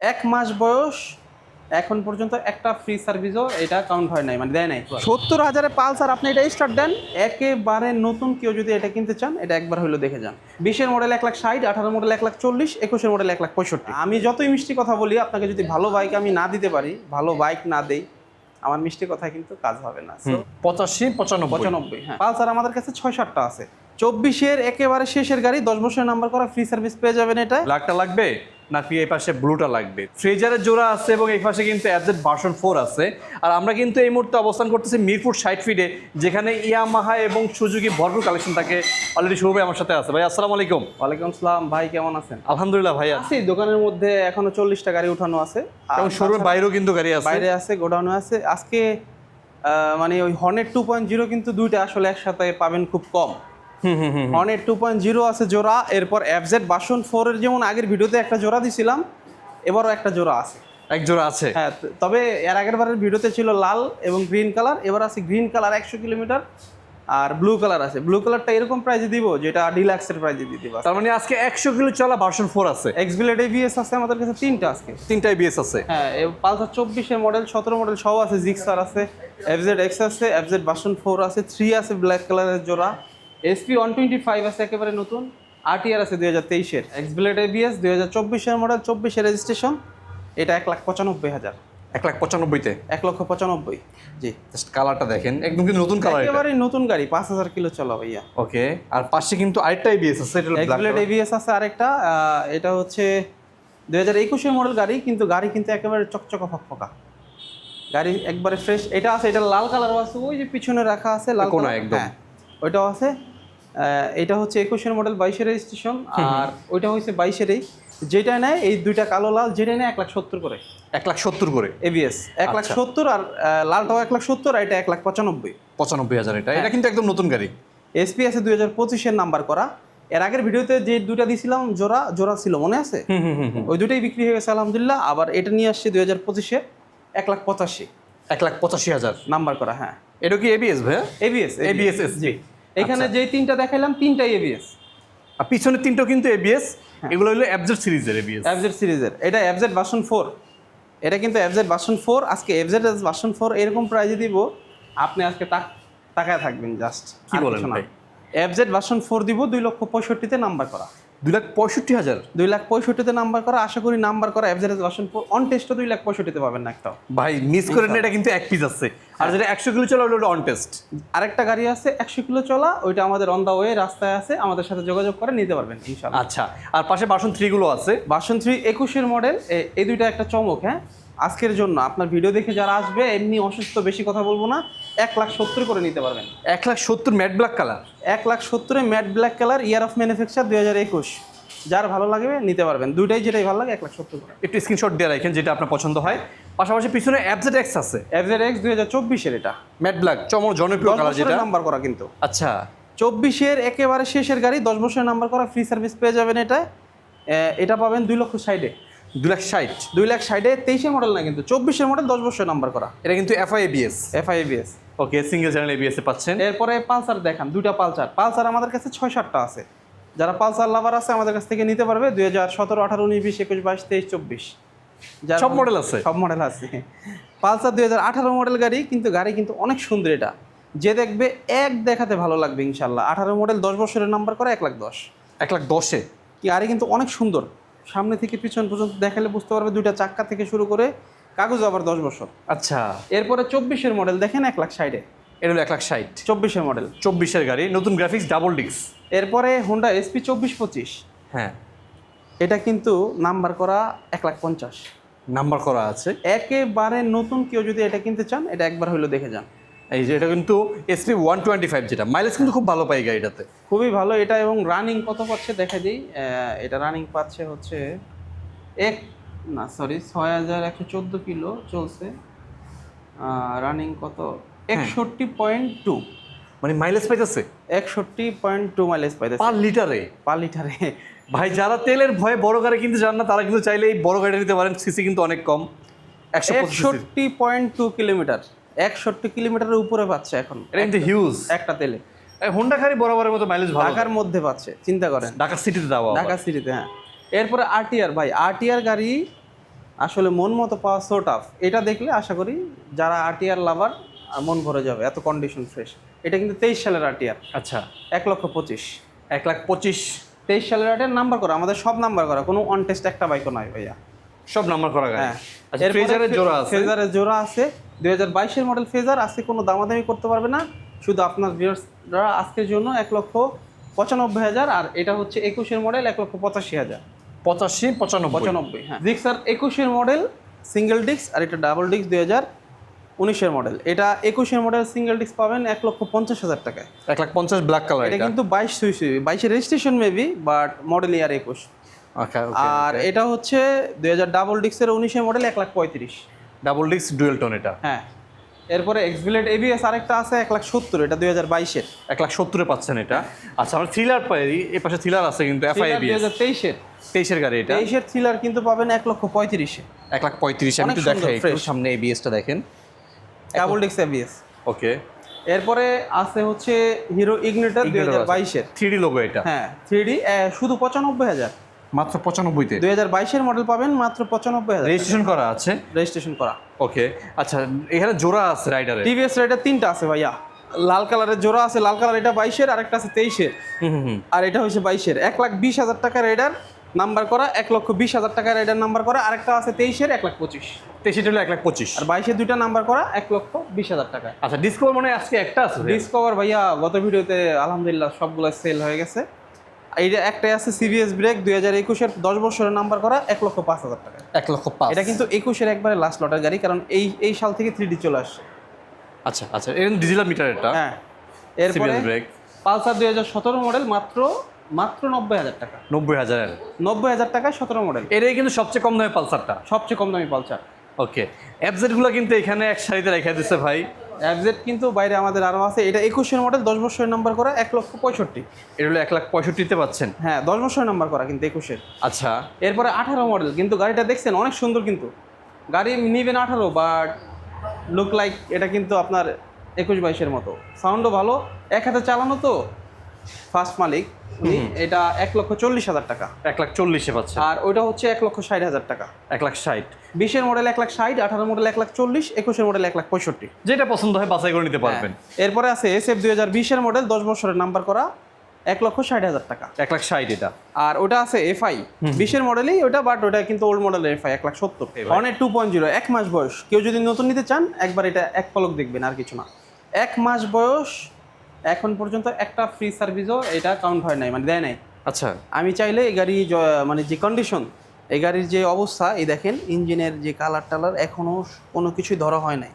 এক মাস বয়স এখন পর্যন্ত একটা ফ্রি সার্ভিসও এটা কাউন্ট হয় নাই মানে দেয় নাই। সত্তর হাজারে পালসার আপনি এটা স্টার্ট দেন? একেবারে নতুন কেউ যদি এটা কিনতে চান এটা একবার হলো দেখে যান। বিশের মডেল এক লাখ ষাট আঠারো মডেল এক লাখ চল্লিশ একুশের মডেল এক লাখ পঁয়ষট্টি। আমি যতই মিষ্টি কথা বলি আপনাকে যদি ভালো বাইক আমি না দিতে পারি ভালো বাইক না দেই আমার মিষ্টি কথায় কিন্তু কাজ হবে না। পঁচাশি পঁচানব্বই। পঁচানব্বই হ্যাঁ। পালসার আমাদের কাছে ছয় সাতটা আছে। চব্বিশের একেবারে শেষের গাড়ি দশ বছরের নাম্বার করা ফ্রি সার্ভিস পেয়ে যাবেন এটা। লাখটা লাগবে? নাকি এই পাশে ব্লুটা লাগবে? ফ্রেজারের জোড়া আছে এবং এই পাশে কিন্তু অ্যাপজেট ভার্সন ফোর আছে। আর আমরা কিন্তু এই মুহূর্তে অবস্থান করতেছি মিরপুর সাইড ফিডে যেখানে ইয়ামাহা এবং সুজুকি ভরপুর কালেকশন থাকে অলরেডি শুরু আমার সাথে আছে। ভাই আসসালামু আলাইকুম। ওয়ালাইকুম আসসালাম ভাই কেমন আছেন? আলহামদুলিল্লাহ ভাই। আছি দোকানের মধ্যে এখনও চল্লিশটা গাড়ি উঠানো আছে। এবং শোরুমের বাইরেও কিন্তু গাড়ি আছে। বাইরে আছে গোডাউনে আছে। আজকে মানে ওই হর্নেট টু পয়েন্ট জিরো কিন্তু দুইটা আসলে একসাথে পাবেন খুব কম। হুম হুম হুম হর্নেট টু পয়েন্ট জিরো আছে জোড়া এরপর এফজেড বাসন ফোরের যেমন আগের ভিডিওতে একটা জোড়া দিছিলাম এবারও একটা জোড়া আছে। এক জোড়া আছে? হ্যাঁ তবে এর আগের বারের ভিডিওতে ছিল লাল এবং গ্রিন কালার এবার আছে গ্রিন কালার একশো কিলোমিটার আর ব্লু কালার আছে। ব্লু কালারটা এরকম প্রাইজে দিব যেটা ডিলাক্সের প্রাইজে দিয়ে দিব তার মানে আজকে একশো কিলো চলা ভার্সন ফোর আছে। এক্সবিলেড এবিএস আছে আমাদের কাছে তিনটা আজকে। তিনটাই বিএস আছে। হ্যাঁ পালসার চব্বিশের মডেল সতেরো মডেল সব আছে জিক্সার আছে এফজেড এক্স আছে এফজেড বাসন ফোর আছে থ্রি আছে ব্ল্যাক কালারের জোড়া। এসপি ওয়ান টোয়েন্টি ফাইভ আছে একেবারে নতুন আরটিআর আছে দুই হাজার তেইশের এক্সবিলেড এবিএস দুই হাজার চব্বিশের মডেল চব্বিশের রেজিস্ট্রেশন এটা এক লাখ পঁচানব্বই হাজার। এক লাখ পঁচানব্বইতে? এক লক্ষ পঁচানব্বই। জি জাস্ট কালারটা দেখেন একদম কিন্তু নতুন কালার একেবারে নতুন গাড়ি পাঁচ হাজার কিলো চলা ভাইয়া। ওকে আর পাশে কিন্তু আরেকটাই বিএস আছে এক্সবিলেড। এবিএস আছে আরেকটা এটা হচ্ছে দুই হাজার একুশের মডেল গাড়ি কিন্তু গাড়ি কিন্তু একেবারে চকচকা ফকফকা। গাড়ি একবারে ফ্রেশ এটা আছে এটা লাল কালার আছে ওই যে পিছনে রাখা আছে লাল কোনা। একদম। হ্যাঁ, ওইটাও আছে। এটা হচ্ছে একুশের মডেল বাইশের রেজিস্ট্রেশন। আর ওইটা হচ্ছে বাইশেরই। যেটা নেয় এই দুইটা কালো লাল যেটা নেয় এক লাখ সত্তর করে। এক লাখ সত্তর করে? এবিএস এক লাখ আচ্ছা। সত্তর আর লালটাও এক লাখ সত্তর আর এটা এক লাখ পঁচানব্বই। পঁচানব্বই হাজার এটা। এটা কিন্তু একদম নতুন গাড়ি। এসপি আছে দুই হাজার পঁচিশের নাম্বার করা। এর আগের ভিডিওতে যে দুইটা দিছিলাম জোড়া জোড়া ছিল মনে আছে। ওই দুটোই বিক্রি হয়ে গেছে আলহামদুলিল্লাহ। আবার এটা নিয়ে আসছে দুই হাজার পঁচিশে এক লাখ পঁচাশি। এক লাখ পঁচাশি হাজার। নাম্বার করা হ্যাঁ। এটা কি এবিএস ভাইয়া? এবিএস ABS, জি। এখানে যে তিনটা দেখাইলাম তিনটাই এবিএস আর পিছনের তিনটাও কিন্তু এবিএস এগুলো হলো অ্যাবজেট সিরিজের এবিএস অ্যাবজেট সিরিজের। এটা অ্যাবজেট ভার্সন ফোর এটা কিন্তু অ্যাবজেট ভার্সন ফোর আজকে এফজেড ভার্সন ফোর এরকম প্রাইজে দিব আপনি আজকে তাকায় থাকবেন জাস্ট কি বলেন ভাই? অ্যাবজেট ভার্সন ফোর দিব দুই লক্ষ পঁয়ষট্টিতে নাম্বার করা। দুই লাখ পঁয়ষট্টি হাজার। দুই লাখ পঁয়ষট্টিতে নাম্বার করা আশা করি নাম্বার করা এফজেড ভার্সন ফোর অন টেস্টও দুই লাখ পঁয়ষট্টিতে পাবেন না একটাও। ভাই মিস করেন এটা কিন্তু এক পিস আছে। আর যেটা একশো কিলো চলা ওটা অন টেস্ট আরেকটা গাড়ি আছে একশো কিলো চলা ওইটা আমাদের অন দা ওয়ে রাস্তায় আছে আমাদের সাথে যোগাযোগ করে নিতে পারবেন ইনশাল্লাহ। আচ্ছা আর পাশে বাসন থ্রি গুলো আছে। বাসন থ্রি একুশের মডেল এই দুইটা একটা চমক হ্যাঁ? আজকের জন্য আপনার ভিডিও দেখে যারা আসবে এমনি অসুস্থ বেশি কথা বলব না। এক লাখ সত্তর করে নিতে পারবেন। এক লাখ সত্তর ম্যাট ব্ল্যাক কালার এক lakh সত্তরে matte black colour year of manufacture দুই হাজার একুশ। যার ভালো লাগবে নিতে পারবেন। দুইটাই যেটাই ভালো লাগে এক লাখ সত্তর করে। একটু স্ক্রিনশট দিয়ে রাখেন যেটা আপনার পছন্দ হয়। পাশাপাশি পিছনে অ্যাবজেট এক্স আছে। এফজেড এক্স দুই হাজার চব্বিশের এটা। ম্যাট ব্ল্যাক চমর জনপ্রিয় কালার যেটা। নাম্বার করা কিন্তু। আচ্ছা। চব্বিশের একেবারে শেষের গাড়ি দশ বছরের নাম্বার করা ফ্রি সার্ভিস পেয়ে যাবেন এটা। এটা পাবেন দুই লক্ষ সাইডে দুই লাখ ষাট দুই লাখ সাইডে তেইশের মডেল না কিন্তু চব্বিশের মডেল দশ বছরের নাম্বার করা। এটা কিন্তু FI ABS FI ABS okay single channel ABS এ পাচ্ছেন। এরপরে পালসার দেখান দুইটা পালসার। পালসার আমাদের কাছে ছয় সাতটা আছে। যারা পালসার লাভার আছে আমাদের কাছ থেকে নিতে পারবে দুই হাজার সতেরো আঠারো উনিশ বিশ একুশ বাইশ তেইশ চব্বিশ। যার- সব মডেল আছে? সব মডেল আছে। পালসার দুই হাজার আঠারো মডেল গাড়ি কিন্তু গাড়ি কিন্তু অনেক সুন্দর এটা। যে দেখবে এক দেখাতে ভালো লাগবে ইনশাল্লাহ। আঠারো মডেল দশ বছরের নাম্বার করা এক লাখ দশ। এক লাখ দশে? কি গাড়ি কিন্তু অনেক সুন্দর। সামনে থেকে পিছন পর্যন্ত দেখালে বুঝতে পারবে দুইটা চাক্কা থেকে শুরু করে কাগজ আবার দশ বছর। আচ্ছা। এরপরে চব্বিশের মডেল দেখেন এক লাখ সাইডে এটা হলো এক লাখ ষাট। চব্বিশের মডেল চব্বিশের গাড়ি নতুন গ্রাফিক্স ডাবল ডিক্স এরপরে হোন্ডা এসপি চব্বিশ পঁচিশ। হ্যাঁ। এটা কিন্তু নাম্বার করা এক লাখ পঞ্চাশ। নাম্বার করা আছে। একেবারে নতুন কেউ যদি এটা কিনতে চান এটা একবার হইল দেখে যান। এই যে এটা কিন্তু এসপি ওয়ান টোয়েন্টি ফাইভ যেটা মাইলেজ কিন্তু খুব ভালো পাই গাড়িটাতে। খুবই ভালো এটা এবং রানিং কত পাচ্ছে দেখা দিই। এটা রানিং পাচ্ছে হচ্ছে এক না সরি ছয় হাজার একশো চোদ্দ কিলো চলছে। রানিং কত? একষট্টি পয়েন্ট টু মানে মাইলেজ পাইতেছে? একষট্টি পয়েন্ট টু মাইলেজ পাইতেছে। পার লিটারে? পার লিটারে। ভাই যারা তেলের ভয়ে বড় গাড়ি কিনতে চান না তারা কিন্তু চাইলে এই বড় গাড়ি নিতে পারেন। সিসি কিন্তু অনেক কম। একশো একষট্টি পয়েন্ট টু কিলোমিটার। একষট্টি কিলোমিটারের উপরে পাচ্ছে এখন। এটা কিন্তু হিউজ একটা তেলে। হোন্ডা গাড়ি বরাবরের মতো মাইলেজ ভালো। ঢাকার মধ্যে পাচ্ছে চিন্তা করেন। ঢাকা সিটিতে দেওয়া ঢাকা সিটিতে হ্যাঁ। এরপরে আরটিআর ভাই আরটিআর গাড়ি আসলে মন মতো পাওয়া সো টাফ এটা দেখলে আশা করি যারা আরটিআর লাভার মন ভরে যাবে এত কন্ডিশন ফ্রেশ এটা কিন্তু তেইশ সালের আরটিআর আচ্ছা। এক লক্ষ পঁচিশ। এক লাখ পঁচিশ। তেইশ সালের আরটিআর নাম্বার করা আমাদের সব নাম্বার করা কোনো অন টেস্ট একটা বাইকও নয় ভাইয়া। সব নাম্বার করা হ্যাঁ। আচ্ছা ফ্রেজারের জোড়া আছে। ফেজারের জোড়া আছে। দুই হাজার বাইশের মডেল ফেজার আজকে কোনো দামাদামি করতে পারবে না। শুধু আপনার ভিউয়ার্সরা আজকের জন্য এক লক্ষ পঁচানব্বই হাজার আর এটা হচ্ছে একুশের মডেল এক লক্ষ পঁচাশি হাজার। পঁচাশি পঁচানব্বই। পঁচানব্বই হ্যাঁ। জিক্সার একুশের মডেল সিঙ্গেল ডিস্ক আর এটা ডাবল ডিস্ক দুই হাজার উনিশের মডেল এটা একুশের মডেল সিঙ্গেল ডিস্ক পাবেন এক লক্ষ পঞ্চাশ হাজার টাকায়। এক লাখ পঞ্চাশ ব্ল্যাক কালার এটা কিন্তু বাইশ সুইস বাইশের registration maybe but model year একুশ। ওকে আর এটা হচ্ছে দুই হাজার ডাবল ডিস্কের উনিশের মডেল এক লাখ পঁয়ত্রিশ। ডাবল ডিস্ক ডুয়েল টোন এটা। হ্যাঁ। এরপরে এক্সভিলেট এবিএস আরেকটা আছে এক লাখ সত্তর এটা দুই হাজার বাইশের। এক লাখ সত্তরে পাচ্ছেন এটা। আচ্ছা আমরা থ্রিলার পাই এই পাশে থ্রিলার আছে কিন্তু এফআই দুই হাজার তেইশের। তেইশের গাড়ি এটা। তেইশের থ্রিলার কিন্তু পাবেন এক লক্ষ পঁয়ত্রিশে। এক লাখ পঁয়ত্রিশে আমি একটু দেখাই একটু সামনে এবিএসটা দেখেন। ডাবল ডিস্ক এবিএস ওকে এরপরে আছে হচ্ছে হিরো ইগনিটার দুই হাজার বাইশের। থ্রি ডি লোগো এটা। হ্যাঁ থ্রি ডি শুধু পঁচানব্বই হাজার। মাত্র পঁচানব্বইতে। দুই হাজার বাইশের মডেল পাবেন মাত্র পঁচানব্বই হাজার রেজিস্ট্রেশন করা আছে? রেজিস্ট্রেশন করা। ওকে আচ্ছা এখানে জোড়া আছে রাইডারে টিভিএস রাইডার তিনটা আছে ভাইয়া। লাল কালারের জোড়া আছে লাল কালার এটা বাইশের আরেকটা আছে তেইশের। হুম হুম হুম। আর এটা হচ্ছে বাইশের। এক লাখ বিশ হাজার টাকা রাইডার নাম্বার করা এক লক্ষ বিশ হাজার টাকা রাইডার নাম্বার করা আরেকটা আছে তেইশের এক লাখ পঁচিশ। তেইশের হলো এক লাখ পঁচিশ। আর বাইশের দুইটা নাম্বার করা এক লক্ষ বিশ হাজার টাকা। আচ্ছা ডিসকাউন্ট মনে আজকে একটা আছে? ডিসকভার ভাইয়া গত ভিডিওতে আলহামদুলিল্লাহ সবগুলো সেল হয়ে গেছে। এইটা একটাই আছে সিবিএস ব্রেক দুই হাজার একুশের দশ বছরের নাম্বার করা এক লক্ষ পাঁচ হাজার টাকা। এক লক্ষ পাঁচ। এটা কিন্তু একুশের একবারে লাস্ট লটের গাড়ি কারণ এই এই সাল থেকে থ্রি ডি চলে আসছে। আচ্ছা আচ্ছা এর ডিজিটাল মিটার এটা? হ্যাঁ। এরপরে সিবিএস ব্রেক পালসার দুই হাজার সতেরো মডেল মাত্র মাত্র নব্বই হাজার টাকা। নব্বই হাজারের? নব্বই হাজার টাকায় সতেরো মডেল এটাই কিন্তু সবচেয়ে কম দামে পালসারটা? সবচেয়ে কম দামি পালসার। ওকে। অ্যাপজেটগুলো কিন্তু এখানে এক সারিতে রেখে দিচ্ছে ভাই। অ্যাবজেট কিন্তু বাইরে আমাদের আরও আছে। এটা একুশের মডেল দশ বছরের নাম্বার করা এক লক্ষ পঁয়ষট্টি। এটা হলো এক লাখ পঁয়ষট্টিতে পাচ্ছেন? হ্যাঁ দশ বছরের নাম্বার করা কিন্তু একুশের। আচ্ছা। এরপরে আঠারো মডেল কিন্তু গাড়িটা দেখছেন অনেক সুন্দর কিন্তু। গাড়ি নিবেন আঠারো বাট লুক লাইক এটা কিন্তু আপনার একুশ বাইশের মতো। সাউন্ডও ভালো এক হাতে চালানো তো ফার্স্ট মালিক। এটা এক লক্ষ চল্লিশ হাজার টাকা। এক লাখ চল্লিশে পাচ্ছেন আর ওইটা হচ্ছে এক লক্ষ ষাট হাজার টাকা। এক লাখ ষাট। বিশের মডেল এক লাখ ষাট আঠারো মডেল এক লাখ চল্লিশ একুশের মডেল এক লাখ পঁয়ষট্টি। যেটা পছন্দ হয় বাছাই করে নিতে পারবেন। এরপরে আছে এস এফ দুই হাজার বিশের মডেল দশ বছরের নাম্বার করা এক লক্ষ ষাট হাজার টাকা। এক লাখ ষাট এটা। আর ওটা আছে এফআই। বিশের মডেলই ওটা বাট ওটা কিন্তু ওল্ড মডেলের এফআই এক লাখ সত্তর। অনেক টু পয়েন্ট জিরো এক মাস বয়স। কেউ যদি নতুন নিতে চান একবার এটা এক পলক দেখবেন আর কিছু না। এক মাস বয়স এখন পর্যন্ত একটা ফ্রি সার্ভিসও এটা কাউন্ট হয় নাই মানে দেয় নাই। আচ্ছা। আমি চাইলে এই গাড়ি মানে যে কন্ডিশন এই গাড়ির যে অবস্থা এই দেখেন ইঞ্জিনের যে কালার টালার এখনও কোনো কিছুই ধরা হয় নাই।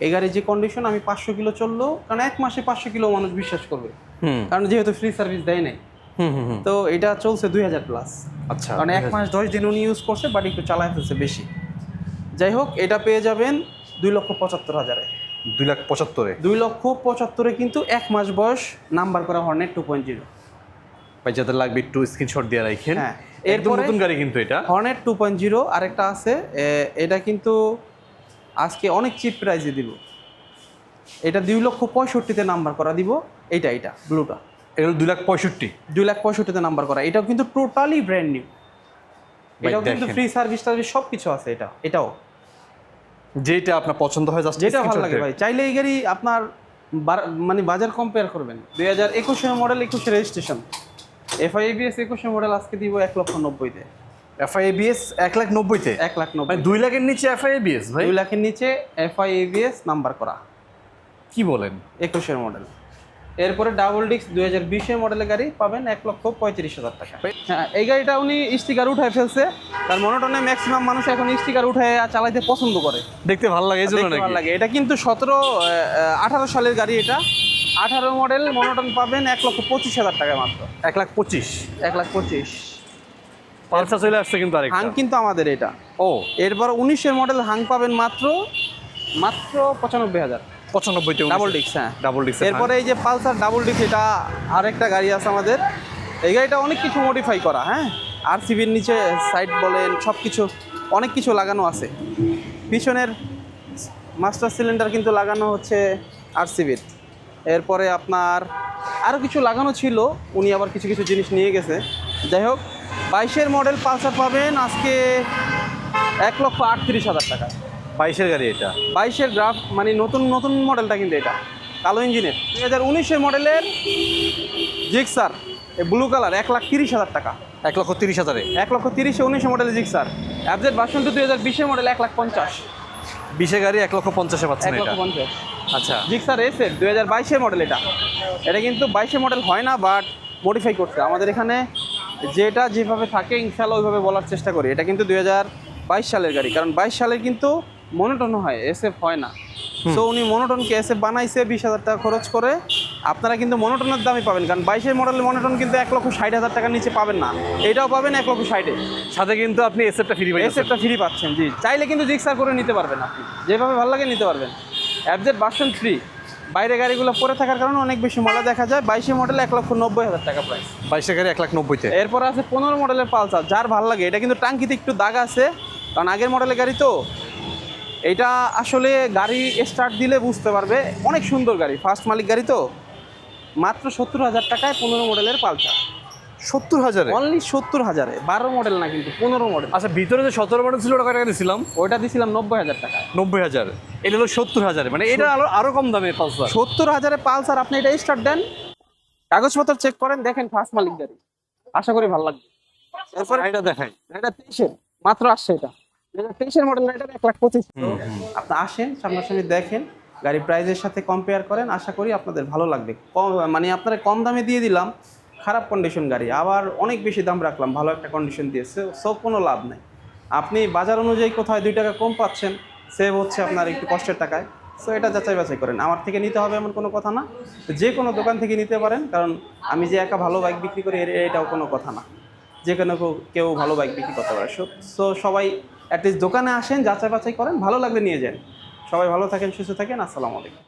এই গাড়ির যে কন্ডিশন আমি পাঁচশো কিলো চলল কারণ এক মাসে পাঁচশো কিলো মানুষ বিশ্বাস করবে। হুম। কারণ যেহেতু ফ্রি সার্ভিস দেয় নাই। হুম হুম হুম। তো এটা চলছে দুই হাজার প্লাস আচ্ছা কারণ এক মাস দশ দিন উনি ইউজ করছে বাট একটু চালায় ফেলছে বেশি। যাই হোক এটা পেয়ে যাবেন দুই লক্ষ পঁচাত্তর হাজারে। দুই লাখ পঁচাত্তরে। দুই লক্ষ পঁচাত্তরে কিন্তু এক মাস বয়স নাম্বার করা হর্নেট টু পয়েন্ট জিরো ভাই যাদের লাগবে একটু স্ক্রিনশট দিয়ে রাখেন হ্যাঁ, একদম নতুন গাড়ি কিন্তু এটা। হর্নেট টু পয়েন্ট জিরো আরেকটা আছে এটা কিন্তু আজকে অনেক চিপ প্রাইজে দিব। এটা দুই লক্ষ পঁয়ষট্টিতে নাম্বার করা দিব এইটা এটা ব্লুটা এটা দুই লাখ পঁয়ষট্টি। দুই লাখ পঁয়ষট্টিতে নাম্বার করা। এটাও কিন্তু টোটালি ব্র্যান্ড নিউ এটাও কিন্তু ফ্রি সার্ভিস টার্ভিস সব কিছু আছে এটা এটাও। যেটা আপনার পছন্দ হয় জাস্ট যেটা ভালো লাগে ভাই চাইলে এই গাড়ি আপনার মানে বাজার কম্পেয়ার করবেন। দুই হাজার একুশের মডেল একুশে রেজিস্ট্রেশন এফআইবিএস একুশের মডেল আজকে দিব এক লক্ষ নব্বইতে এফআইএবিএস এক লাখ নব্বইতে এক লাখ মানে নব্বই দুই লাখের নিচে এফআইএবিএস ভাই? দুই লাখের নিচে এফআইএবিএস নাম্বার করা। কি বলেন? একুশের মডেল এরপরে ডাবল ডিস্ক দুই হাজার বিশের মডেলের গাড়ি পাবেন এক লক্ষ পঁয়ত্রিশ হাজার টাকা। হ্যাঁ এই গাড়িটা উনি স্টিকার উঠায় ফেলছে। তার মনোটনে ম্যাক্সিমাম মানুষ এখন স্টিকার উঠায় চালাইতে পছন্দ করে। দেখতে ভালো লাগে এই জন্য ভালো লাগে। এটা কিন্তু সতেরো আঠারো সালের গাড়ি এটা। আঠারো মডেল মনোটন পাবেন এক লক্ষ পঁচিশ হাজার টাকা মাত্র। এক লাখ পঁচিশ। এক লাখ পঁচিশ। পালসার চলে আসছে কিন্তু আরেক হাং কিন্তু আমাদের এটা। ও। এরপর উনিশের মডেল হাং পাবেন মাত্র মাত্র পঁচানব্বই হাজার। পঁচানব্বইতে ডাবল ডিস্ক হ্যাঁ। ডাবল ডিস্ক এরপরে এই যে পালসার ডাবল ডিস্ক এটা আরেকটা গাড়ি আছে আমাদের। এই গাড়িটা অনেক কিছু মডিফাই করা হ্যাঁ? আর সিবির নিচে সাইড বলেন সব কিছু অনেক কিছু লাগানো আছে। পিছনের মাস্টার সিলিন্ডার কিন্তু লাগানো হচ্ছে আর সিবির এরপরে আপনার আরও কিছু লাগানো ছিল উনি আবার কিছু কিছু জিনিস নিয়ে গেছে। যাই হোক বাইশের মডেল পালসার পাবেন আজকে এক লক্ষ আটত্রিশ হাজার টাকা। বাইশের গাড়ি এটা। বাইশের গ্রাফ মানে নতুন নতুন মডেলটা কিন্তু এটা। কালো ইঞ্জিনের। দুই হাজার উনিশের মডেলের জিক্সার। ব্লু কালার এক লাখ তিরিশ হাজার টাকা। এক লক্ষ তিরিশ হাজারে? এক লক্ষ তিরিশে উনিশে মডেলের জিক্সার। অ্যাবজেট ভার্সন টু দুই হাজার বিশের মডেল এক লাখ পঞ্চাশ। বিশে গাড়ি এক লক্ষ পঞ্চাশে পাচ্ছেন এক লক্ষ পঞ্চাশ। আচ্ছা। জিক্সার এসের দুই হাজার বাইশের মডেল এটা। এটা কিন্তু বাইশের মডেল হয় না বাট মডিফাই করছে। আমাদের এখানে যেটা যেভাবে থাকে ইনশাল্লাহ ওইভাবে বলার চেষ্টা করি। এটা কিন্তু দুই হাজার বাইশ সালের গাড়ি। কারণ বাইশ সালের কিন্তু মনোটন হয় এসএফ হয় না। সো উনি মনোটনকে এসএফ বানাইছে বিশ হাজার টাকা খরচ করে। আপনারা কিন্তু মনোটনের দামই পাবেন কারণ বাইশের মডেলের মনোটন কিন্তু এক লক্ষ ষাট হাজার টাকার নিচে পাবেন না। এটাও পাবেন এক লক্ষ ষাটে। সাথে কিন্তু আপনি এসএফটা ফ্রি পাইছেন এসএফটা ফ্রি পাচ্ছেন জি। চাইলে কিন্তু জিক্সার করে নিতে পারবেন আপনি। যেভাবে ভালো লাগে নিতে পারবেন। অ্যাবজেট ভার্সন থ্রি বাইরে গাড়িগুলো পরে থাকার কারণে অনেক বেশি মডেল দেখা যায়। বাইশে মডেল এক লক্ষ নব্বই হাজার টাকা প্রাইস বাইশের গাড়ি এক লাখ নব্বইতে। এরপর আছে পনেরো মডেলের পালসার যার ভালো লাগে। এটা কিন্তু টাঙ্কিতে একটু দাগ আছে কারণ আগের মডেলের গাড়ি তো। এটা আসলে গাড়ি স্টার্ট দিলে বুঝতে পারবে। অনেক সুন্দর গাড়ি। ফার্স্ট মালিক গাড়ি তো। মাত্র সত্তর হাজার টাকায় পনেরো মডেলের পালসার। সত্তর হাজারে? অনলি সত্তর হাজারে। বারো মডেল না কিন্তু পনেরো মডেল। আচ্ছা ভিতরে যে সতেরো মডেল ছিল ওটা টাকা দিয়েছিলাম ওইটা দিছিলাম নব্বই হাজার টাকা। নব্বই হাজার। এটা হলো সত্তর হাজারে। মানে এটা আরও আরও কম দামে পালসার। সত্তর হাজারে পালসার আপনি এটা স্টার্ট দেন। কাগজপত্র চেক করেন দেখেন ফার্স্ট মালিক গাড়ি। আশা করি ভালো লাগবে। এরপরে এটা দেখাই। এটা তেইশের মাত্র আসছে এটা। তেইশের মডেল এটা এক লাখ পঁচিশ। আপনি আসেন সামনাসামনি দেখেন গাড়ি প্রাইজের সাথে কম্পেয়ার করেন আশা করি আপনাদের ভালো লাগবে। কম মানে আপনারা কম দামে দিয়ে দিলাম খারাপ কন্ডিশন গাড়ি আবার অনেক বেশি দাম রাখলাম ভালো একটা কন্ডিশন দিয়েছে সব কোনো লাভ নাই। আপনি বাজার অনুযায়ী কোথায় দুই টাকা কম পাচ্ছেন সেভ হচ্ছে আপনার একটু কষ্টের টাকায় সো এটা যাচাই বাছাই করেন। আমার থেকে নিতে হবে এমন কোনো কথা না যে কোনো দোকান থেকে নিতে পারেন কারণ আমি যে একা ভালো বাইক বিক্রি করি এটাও কোনো কথা না। যে কোনো কেউ- কেউ ভালো বাইক বিক্রি করতে পারে সো সবাই অ্যাটলিস্ট দোকানে আসেন যাচাই বাছাই করেন, ভালো লাগলে নিয়ে যান। সবাই ভালো থাকেন, সুস্থ থাকেন, আসসালামু আলাইকুম।